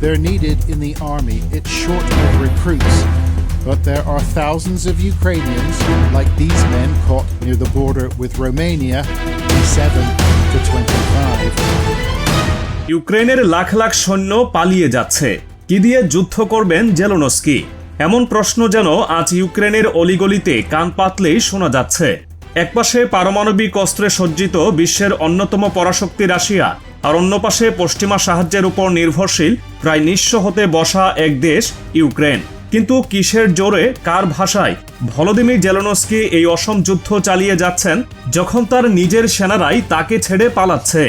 They're needed in the army. It's short of recruits. But there are thousands of Ukrainians, like these men caught near the border with Romania, 7 to 25. ইউক্রেনের লাখ লাখ সৈন্য পালিয়ে যাচ্ছে কি দিয়ে যুদ্ধ করবেন Zelensky এমন প্রশ্ন যেন আজ ইউক্রেনের অলিগলিতে কান পাতলেই শোনা যাচ্ছে একপাশে পারমাণবিক অস্ত্রে সজ্জিত বিশ্বের অন্যতম পরাশক্তি রাশিয়া, আর অন্য পাশে পশ্চিমা সাহায্যের উপর নির্ভরশীল, প্রায় নিঃস্ব হতে বসা এক দেশ, ইউক্রেন। কিন্তু কিসের জোরে, কার ভাষায়? ভলোদিমির জেলোনস্কি এই অসম যুদ্ধ চালিয়ে যাচ্ছেন, যখন তার নিজের সেনারাই তাকে ছেড়ে পালাচ্ছে।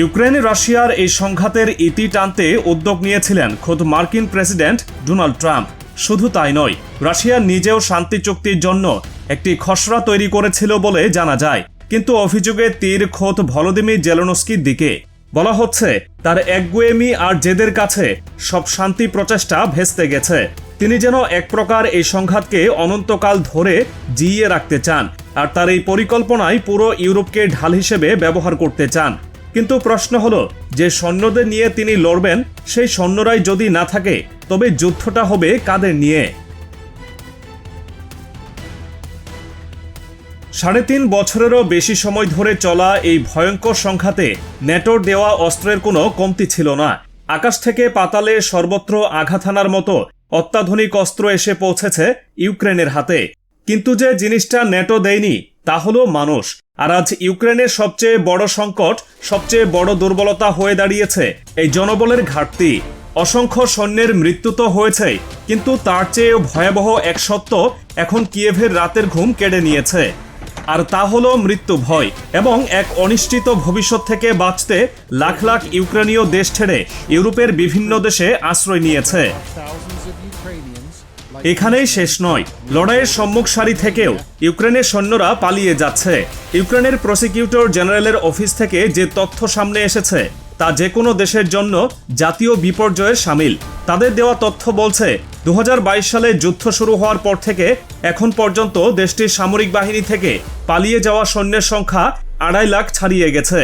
ইউক্রেন, রাশিয়ার এই সংঘাতের ইতি টানতে উদ্যোগ নিয়েছিলেন খোদ মার্কিন প্রেসিডেন্ট ডোনাল্ড ট্রাম্প। শুধু তাই নয়, রাশিয়া নিজেও শান্তি চুক্তির জন্য একটি খসড়া তৈরি করেছিল বলে জানা যায়। কিন্তু অভিযোগে তীর, খোদ ভলোদিমির জেলোনস্কির দিকে। বলা হচ্ছে, তার একগুয়েমি আর জেদের কাছে সব শান্তি প্রচেষ্টা ভেস্তে গেছে। তিনি যেন এক প্রকার এই সংঘাতকে অনন্তকাল ধরে জিইয়ে রাখতে চান আর তার এই পরিকল্পনায় পুরো ইউরোপকে ঢাল হিসেবে ব্যবহার করতে চান। কিন্তু প্রশ্ন হলো, যে সৈন্যদের নিয়ে তিনি লড়বেন, সেই সৈন্যরাই যদি না থাকে, তবে যুদ্ধটা হবে কাদের নিয়ে? সাড়ে তিন বছরেরও বেশি সময় ধরে চলা এই ভয়ঙ্কর সংঘাতে নেটোর দেওয়া অস্ত্রের কোনো কমতি ছিল না। আকাশ থেকে পাতালে সর্বত্র আঘাত হানার মতো অত্যাধুনিক অস্ত্র এসে পৌঁছেছে ইউক্রেনের হাতে। কিন্তু যে জিনিসটা নেটো দেয়নি, তা হলো মানুষ। আর আজ ইউক্রেনের সবচেয়ে বড় সংকট, সবচেয়ে বড় দুর্বলতা হয়ে দাঁড়িয়েছে এই জনবলের ঘাটতি। অসংখ্য সৈন্যের মৃত্যু তো হয়েছে, কিন্তু তার চেয়েও ভয়াবহ এক সত্য এখন কিয়েভের রাতের ঘুম কেড়ে নিয়েছে। আর তা হলো মৃত্যু ভয় এবং এক অনিশ্চিত ভবিষ্যৎ থেকে বাঁচতে লাখ লাখ ইউক্রেনীয় দেশ ছেড়ে ইউরোপের বিভিন্ন দেশে আশ্রয় নিয়েছে। এখানেই শেষ নয়, লড়াইয়ের সম্মুখ সারি থেকেও ইউক্রেনের সৈন্যরা পালিয়ে যাচ্ছে। ইউক্রেনের প্রসিকিউটর জেনারেলের অফিস থেকে যে তথ্য সামনে এসেছে তা যে কোনো দেশের জন্য জাতীয় বিপর্যয়ের সামিল। তাদের দেওয়া তথ্য বলছে দু হাজার বাইশ সালে যুদ্ধ শুরু হওয়ার পর থেকে এখন পর্যন্ত দেশটির সামরিক বাহিনী থেকে পালিয়ে যাওয়া সৈন্যের সংখ্যা আড়াই লাখ ছাড়িয়ে গেছে।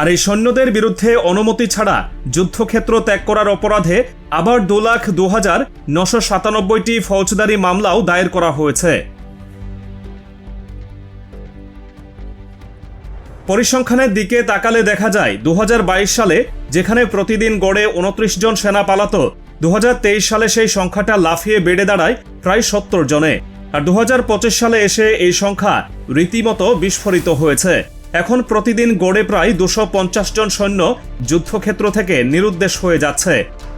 আর এই সৈন্যদের বিরুদ্ধে অনুমতি ছাড়া যুদ্ধক্ষেত্র ত্যাগ করার অপরাধে আবার দু লাখ দু হাজার নশো সাতানব্বইটি ফৌজদারি মামলাও দায়ের করা হয়েছে। পরিসংখ্যানের দিকে তাকালে দেখা যায় দু হাজার বাইশ সালে যেখানে প্রতিদিন গড়ে উনত্রিশ জন সেনা পালাত দু হাজার তেইশ সালে সেই সংখ্যাটা লাফিয়ে বেড়ে দাঁড়ায় প্রায় সত্তর জনে। আর দু হাজার পঁচিশ সালে এসে এই সংখ্যা রীতিমতো বিস্ফোরিত হয়েছে। এখন প্রতিদিন গড়ে প্রায় দুশো জন সৈন্য যুদ্ধক্ষেত্র থেকে নিরুদ্দেশ হয়ে যাচ্ছে।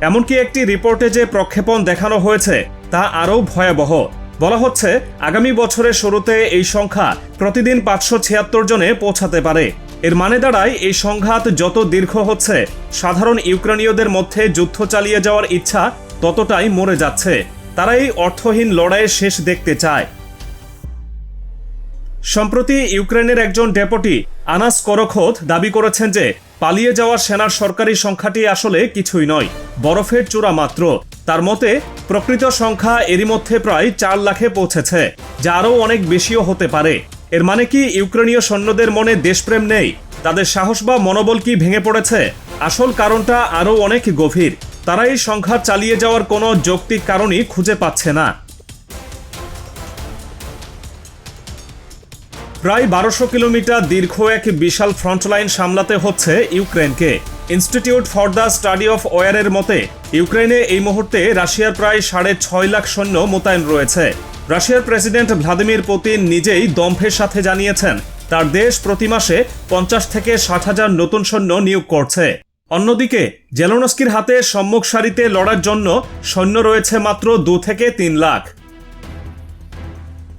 এমনকি একটি রিপোর্টে যে প্রক্ষেপণ দেখানো হয়েছে, তা আরও ভয়াবহ। বলা হচ্ছে, আগামী বছরের শুরুতে এই সংখ্যা প্রতিদিন পাঁচশো ছিয়াত্তর জনে পৌঁছাতে পারে। এর মানে দাঁড়ায়, এই সংঘাত যত দীর্ঘ হচ্ছে, সাধারণ ইউক্রেনীয়দের মধ্যে যুদ্ধ চালিয়ে যাওয়ার ইচ্ছা ততটাই মরে যাচ্ছে। তারা এই অর্থহীন লড়াইয়ের শেষ দেখতে চায়। সম্প্রতি ইউক্রেনের একজন ডেপুটি আনাস করখোদ দাবি করেছেন যে, পালিয়ে যাওয়া সেনার সরকারি সংখ্যাটি আসলে কিছুই নয়, বরফের চূড়া মাত্র। তার মতে, প্রকৃত সংখ্যা এরই মধ্যে প্রায় চার লাখে পৌঁছেছে, যা আরও অনেক বেশিও হতে পারে। এর মানে কি ইউক্রেনীয় সৈন্যদের মনে দেশপ্রেম নেই? তাদের সাহস বা মনোবল কি ভেঙে পড়েছে? আসল কারণটা আরও অনেক গভীর। তারা এই সংখ্যা চালিয়ে যাওয়ার কোনো যৌক্তিক কারণই খুঁজে পাচ্ছে না। প্রায় বারোশো কিলোমিটার দীর্ঘ এক বিশাল ফ্রন্টলাইন সামলাতে হচ্ছে ইউক্রেনকে। Institute for the study of ওয়ারের মতে ইউক্রেনে এই মুহূর্তে রাশিয়ার প্রায় সাড়ে ছয় লাখ সৈন্য মোতায়েন রয়েছে। রাশিয়ার প্রেসিডেন্ট ভ্লাদিমির পুতিন নিজেই দম্ভের সাথে জানিয়েছেন, তার দেশ প্রতি মাসে পঞ্চাশ থেকে ষাট হাজার নতুন সৈন্য নিয়োগ করছে। অন্যদিকে, জেলোনস্কির হাতে সম্মুখ সারিতে লড়ার জন্য সৈন্য রয়েছে মাত্র দু থেকে তিন লাখ।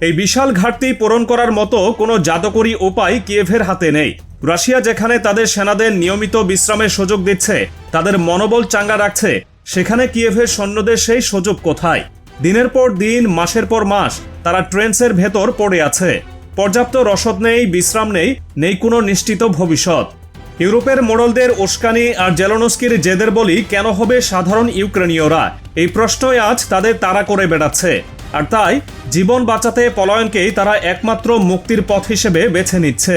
এই বিশাল ঘাটতি পূরণ করার মতো কোনো জাদুকরী উপায় কিয়েভের হাতে নেই। রাশিয়া যেখানে তাদের সেনাদের নিয়মিত বিশ্রামের সুযোগ দিচ্ছে, তাদের মনোবল চাঙ্গা রাখছে, সেখানে কিয়েভের সৈন্যদের সেই সুযোগ কোথায়? দিনের পর দিন, মাসের পর মাস, তারা ট্রেন্সের ভেতর পড়ে আছে। পর্যাপ্ত রসদ নেই, বিশ্রাম নেই নেই কোনো নিশ্চিত ভবিষ্যৎ। ইউরোপের মোড়লদের উস্কানি আর জেলোনস্কির জেদের বলি কেন হবে সাধারণ ইউক্রেনীয়রা? এই প্রশ্নই আজ তাদের তাড়া করে বেড়াচ্ছে। আর তাই জীবন বাঁচাতে পলায়নকেই তারা একমাত্র মুক্তির পথ হিসেবে বেছে নিচ্ছে।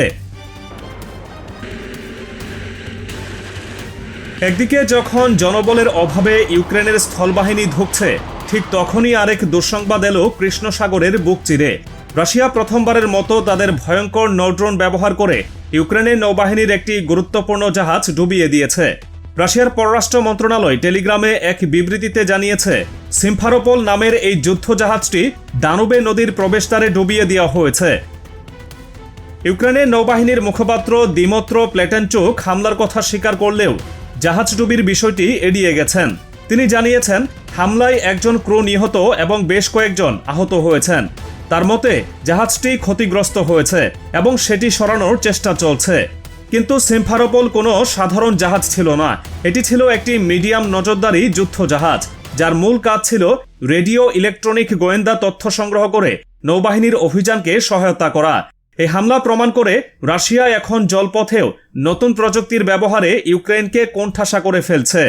একদিকে যখন জনবলের অভাবে ইউক্রেনের স্থলবাহিনী ধুঁকছে, ঠিক তখনই আরেক দুঃসংবাদ এলো কৃষ্ণ সাগরের বুক চিরে। রাশিয়া প্রথমবারের মতো তাদের ভয়ঙ্কর নৌড্রোন ব্যবহার করে ইউক্রেনের নৌবাহিনীর একটি গুরুত্বপূর্ণ জাহাজ ডুবিয়ে দিয়েছে। রাশিয়ার পররাষ্ট্র মন্ত্রণালয় টেলিগ্রামে এক বিবৃতিতে জানিয়েছে সিম্ফারোপোল নামের এই যুদ্ধ জাহাজটি দানুবে নদীর প্রবেশদ্বারে ডুবিয়ে দেওয়া হয়েছে। ইউক্রেনের নৌবাহিনীর মুখপাত্র দিমত্র প্লেটেনচুক হামলার কথা স্বীকার করলেও জাহাজ ডুবির বিষয়টি এড়িয়ে গেছেন। তিনি জানিয়েছেন, হামলায় একজন ক্রু নিহত এবং বেশ কয়েকজন আহত হয়েছেন। তার মতে, জাহাজটি ক্ষতিগ্রস্ত হয়েছে এবং সেটি সরানোর চেষ্টা চলছে। কিন্তু সিম্ফারোপোল কোনো সাধারণ জাহাজ ছিল না। এটি ছিল একটি মিডিয়াম নজরদারি যুদ্ধ জাহাজ যার মূল কাজ ছিল রেডিও ইলেকট্রনিক গোয়েন্দা তথ্য সংগ্রহ করে নৌবাহিনীর অভিযানকে সহায়তা করা। এই হামলা প্রমাণ করে রাশিয়া এখন জলপথেও নতুন প্রযুক্তির ব্যবহারে ইউক্রেনকে কোণঠাসা করে ফেলছে।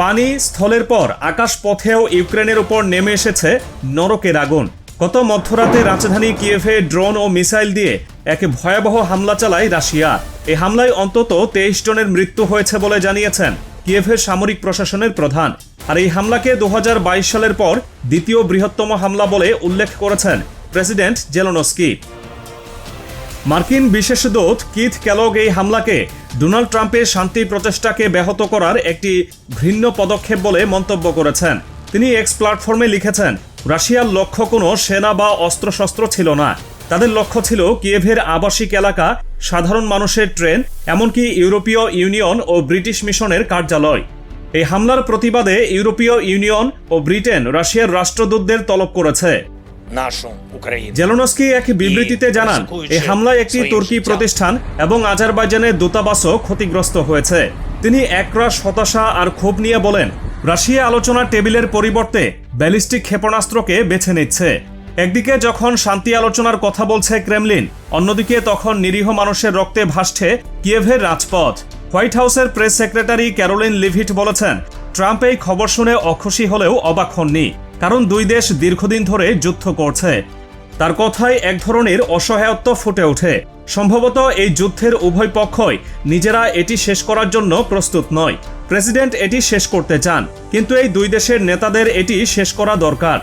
পানি স্থলের পর আকাশ পথেও ইউক্রেনের উপর নেমে এসেছে নরকের আগুন। গত মধ্যরাতে রাজধানী কিয়েভে ড্রোন ও মিসাইল দিয়ে এক ভয়াবহ হামলা চালায় রাশিয়া। এই হামলায় অন্তত তেইশ জনের মৃত্যু হয়েছে বলে জানিয়েছেন কিয়েভের সামরিক প্রশাসনের প্রধান। আর এই হামলাকে দু সালের পর দ্বিতীয় বৃহত্তম হামলা বলে উল্লেখ করেছেন প্রেসিডেন্ট জেলোনস্কি। মার্কিন বিশেষ দূত কিথ ক্যালগ এই হামলাকে ডোনাল্ড ট্রাম্পের শান্তি প্রচেষ্টাকে ব্যাহত করার একটি ভিন্ন পদক্ষেপ বলে মন্তব্য করেছেন। তিনি এক্স প্ল্যাটফর্মে লিখেছেন রাশিয়ার লক্ষ্য কোনো সেনা বা অস্ত্রশস্ত্র ছিল না। তাদের লক্ষ্য ছিল কিয়েভের আবাসিক এলাকা সাধারণ মানুষের ট্রেন এমনকি ইউরোপীয় ইউনিয়ন ও ব্রিটিশ মিশনের কার্যালয়। এই হামলার প্রতিবাদে ইউরোপীয় ইউনিয়ন ও ব্রিটেন রাশিয়ার রাষ্ট্রদূতদের তলব করেছে। জেলোনস্কি এক বিবৃতিতে জানান এই হামলায় একটি তুর্কি প্রতিষ্ঠান এবং আজারবাইজানের দূতাবাসও ক্ষতিগ্রস্ত হয়েছে। তিনি একরাশ হতাশা আর ক্ষোভ নিয়ে বলেন রাশিয়া আলোচনা টেবিলের পরিবর্তে ব্যালিস্টিক ক্ষেপণাস্ত্রকে বেছে নিচ্ছে। একদিকে যখন শান্তি আলোচনার কথা বলছে ক্রেমলিন, অন্যদিকে তখন নিরীহ মানুষের রক্তে ভাসছে কিয়েভের রাজপথ। হোয়াইট হাউসের প্রেস সেক্রেটারি ক্যারোলিন লিভিট বলেছেন, ট্রাম্প এই খবর শুনে অখুশি হলেও অবাক হননি, কারণ দুই দেশ দীর্ঘদিন ধরে যুদ্ধ করছে। তার কথায় এক ধরনের অসহায়ত্ব ফুটে ওঠে। সম্ভবত এই যুদ্ধের উভয় পক্ষই নিজেরা এটি শেষ করার জন্য প্রস্তুত নয়। প্রেসিডেন্ট এটি শেষ করতে চান, কিন্তু এই দুই দেশের নেতাদের এটি শেষ করা দরকার।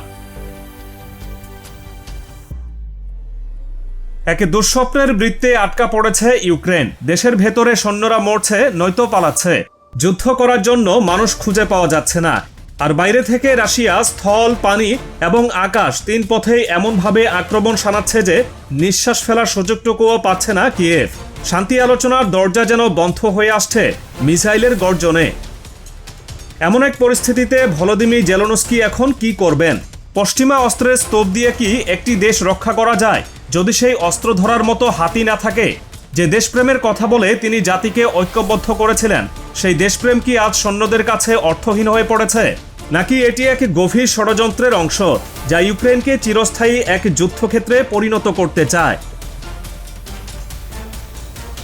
এক দুঃস্বপ্নের বৃত্তে আটকা পড়েছে ইউক্রেন। দেশের ভেতরে সৈন্যরা মরছে, নয়তো পালাচ্ছে। যুদ্ধ করার জন্য মানুষ খুঁজে পাওয়া যাচ্ছে না। আর বাইরে থেকে রাশিয়া স্থল, পানি এবং আকাশ তিন পথেই এমনভাবে আক্রমণ শানাচ্ছে যে নিঃশ্বাস ফেলার সুযোগটুকুও পাচ্ছে না কিয়েভ। শান্তি আলোচনার দরজা যেন বন্ধ হয়ে আসছে মিসাইলের গর্জনে। এমন এক পরিস্থিতিতে ভলোদিমি জেলনস্কি এখন কি করবেন? পশ্চিমা অস্ত্রের স্তূপ দিয়ে কি একটি দেশ রক্ষা করা যায়? যদি সেই অস্ত্র ধরার মতো হাতি না থাকে, যে দেশপ্রেমের কথা বলে তিনি জাতিকে ঐক্যবদ্ধ করেছিলেন, সেই দেশপ্রেম কি আজ সৈন্যদের কাছে অর্থহীন হয়ে পড়েছে? নাকি এটি এক গভীর ষড়যন্ত্রের অংশ, যা ইউক্রেনকে চিরস্থায়ী এক যুদ্ধক্ষেত্রে পরিণত করতে চায়?